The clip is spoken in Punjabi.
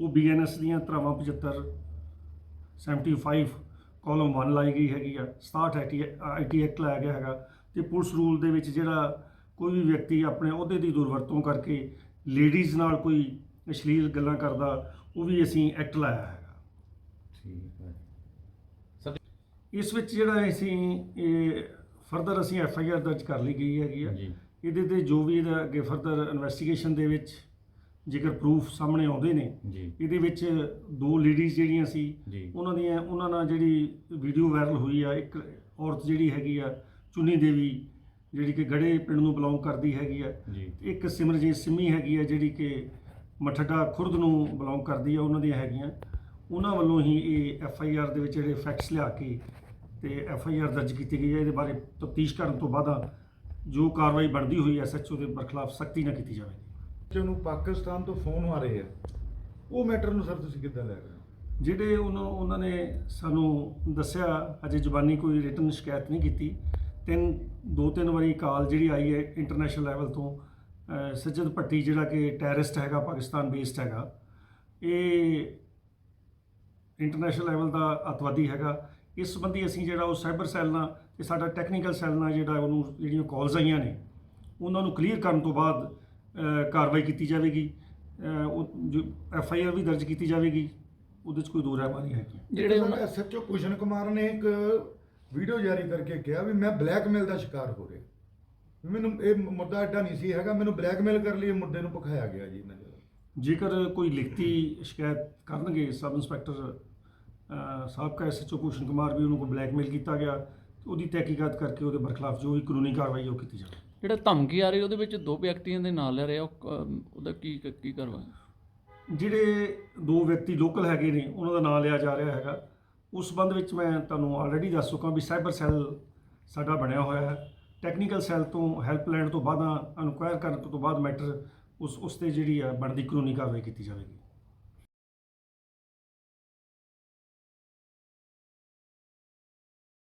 ਉਹ ਬੀਐਨਐਸ ਦੀਆਂ ਧਰਾਵਾਂ 75 75 ਕਾਲਮ 1 ਲਾਈ ਗਈ ਹੈਗੀ ਆ 67 ਆਈਟੀ ਐਕਟ ਲਾਇਆ ਗਿਆ ਹੈਗਾ ਤੇ ਪੁਲਿਸ ਰੂਲ ਦੇ ਵਿੱਚ ਜਿਹੜਾ ਕੋਈ ਵੀ ਵਿਅਕਤੀ ਆਪਣੇ ਅਹੁਦੇ ਦੀ ਦੁਰਵਰਤੋਂ ਕਰਕੇ ਲੇਡੀਜ਼ ਨਾਲ ਕੋਈ ਅਸ਼ਲੀਲ ਗੱਲਾਂ ਕਰਦਾ ਉਹ ਵੀ ਅਸੀਂ ਐਕਟ ਲਾਇਆ ਹੈਗਾ। ਠੀਕ ਹੈ। ਇਸ ਵਿੱਚ ਜਿਹੜਾ ਅਸੀਂ ਇਹ ਫਰਦਰ ਅਸੀਂ ਐਫ ਆਈ ਆਰ ਦਰਜ ਕਰ ਲਈ ਗਈ ਹੈਗੀ ਆ। ਇਹਦੇ ਤੇ ਜੋ ਵੀ ਇਹਦਾ ਅੱਗੇ ਫਰਦਰ ਇਨਵੈਸਟੀਗੇਸ਼ਨ ਦੇ ਵਿੱਚ ਜੇਕਰ ਪ੍ਰੂਫ ਸਾਹਮਣੇ ਆਉਂਦੇ ਨੇ ਜੀ। ਇਹਦੇ ਵਿੱਚ ਦੋ ਲੇਡੀਜ਼ ਜਿਹੜੀਆਂ ਸੀ ਜੀ। ਉਹਨਾਂ ਦੀਆਂ ਉਹਨਾਂ ਨਾਲ ਜਿਹੜੀ ਵੀਡੀਓ ਵਾਇਰਲ ਹੋਈ ਆ ਇੱਕ ਔਰਤ ਜਿਹੜੀ ਹੈਗੀ ਆ ਚੁੰਨੀ ਦੇਵੀ ਜਿਹੜੀ ਕਿ ਗੜੇ ਪਿੰਡ ਨੂੰ ਬਿਲੋਂਗ ਕਰਦੀ ਹੈਗੀ ਆ ਜੀ। ਇੱਕ ਸਿਮਰਜੀਤ ਸਿੰਮੀ ਹੈਗੀ ਆ ਜਿਹੜੀ ਕਿ ਮਠੱਡਾ ਖੁਰਦ ਨੂੰ ਬਿਲੋਂਗ ਕਰਦੀ ਆ ਉਹਨਾਂ ਦੀਆਂ ਹੈਗੀਆਂ। ਉਹਨਾਂ ਵੱਲੋਂ ਹੀ ਇਹ ਐਫ ਆਈ ਆਰ ਦੇ ਵਿੱਚ ਜਿਹੜੇ ਫੈਕਟਸ ਲਿਆ ਕੇ ਤੇ ਐਫ ਆਈ ਆਰ ਦਰਜ ਕੀਤੀ ਗਈ ਹੈ ਇਹਦੇ ਬਾਰੇ ਤਫਤੀਸ਼ ਕਰਨ ਤੋਂ ਬਾਅਦ ਜੋ ਕਾਰਵਾਈ ਬਣਦੀ ਹੋਈ ਐਸ ਐਚ ਓ ਦੇ ਬਰਖਲਾਫ ਸਖਤੀ ਨਾਲ ਕੀਤੀ ਜਾਵੇਗੀ। ਜਿਹਨੂੰ ਪਾਕਿਸਤਾਨ ਤੋਂ ਫੋਨ ਆ ਰਹੇ ਆ। ਉਹ ਮੈਟਰ ਨੂੰ ਸਰ ਤੁਸੀਂ ਕਿੱਦਾਂ ਲੈ ਰਹੇ ਹੋ? ਜਿਹੜੇ ਉਹਨਾਂ ਉਹਨਾਂ ਨੇ ਸਾਨੂੰ ਦੱਸਿਆ, ਅਜੇ ਜ਼ੁਬਾਨੀ ਕੋਈ ਰਿਟਨ ਸ਼ਿਕਾਇਤ ਨਹੀਂ ਕੀਤੀ। ਤਿੰਨ ਦੋ ਤਿੰਨ ਵਾਰੀ ਕਾਲ ਜਿਹੜੀ ਆਈ ਹੈ ਇੰਟਰਨੈਸ਼ਨਲ ਲੈਵਲ ਤੋਂ ਸੱਜਦ ਭੱਟੀ ਜਿਹੜਾ ਕਿ ਟੈਰਰਿਸਟ ਹੈਗਾ ਪਾਕਿਸਤਾਨ ਬੇਸਡ ਹੈਗਾ, ਇਹ ਇੰਟਰਨੈਸ਼ਨਲ ਲੈਵਲ ਦਾ ਅਤਵਾਦੀ ਹੈਗਾ। ਇਸ ਸੰਬੰਧੀ ਅਸੀਂ ਜਿਹੜਾ ਉਹ ਸਾਈਬਰ ਸੈੱਲ ਨਾਲ ਤੇ ਸਾਡਾ ਟੈਕਨੀਕਲ ਸੈੱਲ ਨਾਲ ਜਿਹੜਾ ਉਹਨੂੰ ਜਿਹੜੀਆਂ ਕਾਲਸ ਆਈਆਂ ਨੇ, ਉਹਨਾਂ ਨੂੰ ਕਲੀਅਰ ਕਰਨ ਤੋਂ ਬਾਅਦ ਕਾਰਵਾਈ ਕੀਤੀ ਜਾਵੇਗੀ। ਉਹ ਜੋ ਐਫ ਆਈ ਆਰ ਵੀ ਦਰਜ ਕੀਤੀ ਜਾਵੇਗੀ ਉਹਦੇ 'ਚ ਕੋਈ ਦੋ ਰਾਇ ਨਹੀਂ ਹੈਗੀ ਜਿਹੜੇ ਐਸਐਚਓ ਕੁਸ਼ਨ ਕੁਮਾਰ ਨੇ ਇੱਕ ਵੀਡੀਓ ਜਾਰੀ ਕਰਕੇ ਕਿਹਾ ਵੀ ਮੈਂ ਬਲੈਕਮੇਲ ਦਾ ਸ਼ਿਕਾਰ ਹੋ ਰਿਹਾ। ਵੀ ਮੈਨੂੰ ਇਹ ਮੁੱਦਾ ਐਡਾ ਨਹੀਂ ਸੀ ਹੈਗਾ ਮੈਨੂੰ ਬਲੈਕਮੇਲ ਕਰਨ ਲਈ ਇਹ ਮੁੱਦੇ ਨੂੰ ਪਖਾਇਆ ਗਿਆ ਜੀ ਇਹਨਾਂ ਦੇ ਜੇਕਰ ਕੋਈ ਲਿਖਤੀ ਸ਼ਿਕਾਇਤ ਕਰਨਗੇ ਸਬ ਇੰਸਪੈਕਟਰ ਸਾਬਕਾ ਐਸਐਚਓ ਭੂਸ਼ਣ ਕੁਮਾਰ ਵੀ ਉਹਨੂੰ ਬਲੈਕਮੇਲ ਕੀਤਾ ਗਿਆ ਉਹਦੀ ਤਹਿਕੀਕਾਤ ਕਰਕੇ ਉਹਦੇ ਬਰਖਲਾਫ ਜੋ ਵੀ ਕਾਨੂੰਨੀ ਕਾਰਵਾਈ ਹੈ ਉਹ ਕੀਤੀ ਜਾਵੇ ਜਿਹੜਾ ਧਮਕੀ ਆ ਰਹੀ, ਉਹਦੇ ਵਿੱਚ ਦੋ ਵਿਅਕਤੀਆਂ ਦੇ ਨਾਂ ਲੈ ਰਿਹਾ ਉਹਦਾ ਕੀ ਕੀ ਕਰਵਾ ਜਿਹੜੇ ਦੋ ਵਿਅਕਤੀ ਲੋਕਲ ਹੈਗੇ ਨੇ, ਉਹਨਾਂ ਦਾ ਨਾਂ ਲਿਆ ਜਾ ਰਿਹਾ ਹੈਗਾ। ਉਸ ਸੰਬੰਧ ਵਿੱਚ ਮੈਂ ਤੁਹਾਨੂੰ ਆਲਰੇਡੀ ਦੱਸ ਚੁੱਕਾ ਵੀ ਸਾਈਬਰ ਸੈੱਲ ਸਾਡਾ ਬਣਿਆ ਹੋਇਆ ਹੈ। ਟੈਕਨੀਕਲ ਸੈੱਲ ਤੋਂ ਹੈਲਪ ਲੈਣ ਤੋਂ ਬਾਅਦ ਇਨਕੁਆਇਰ ਕਰਨ ਤੋਂ ਬਾਅਦ ਮੈਟਰ ਉਸ ਉਸ ਤੇ ਜਿਹੜੀ ਹੈ ਬਣਦੀ ਕਾਨੂੰਨੀ ਕਾਰਵਾਈ ਕੀਤੀ ਜਾਵੇਗੀ।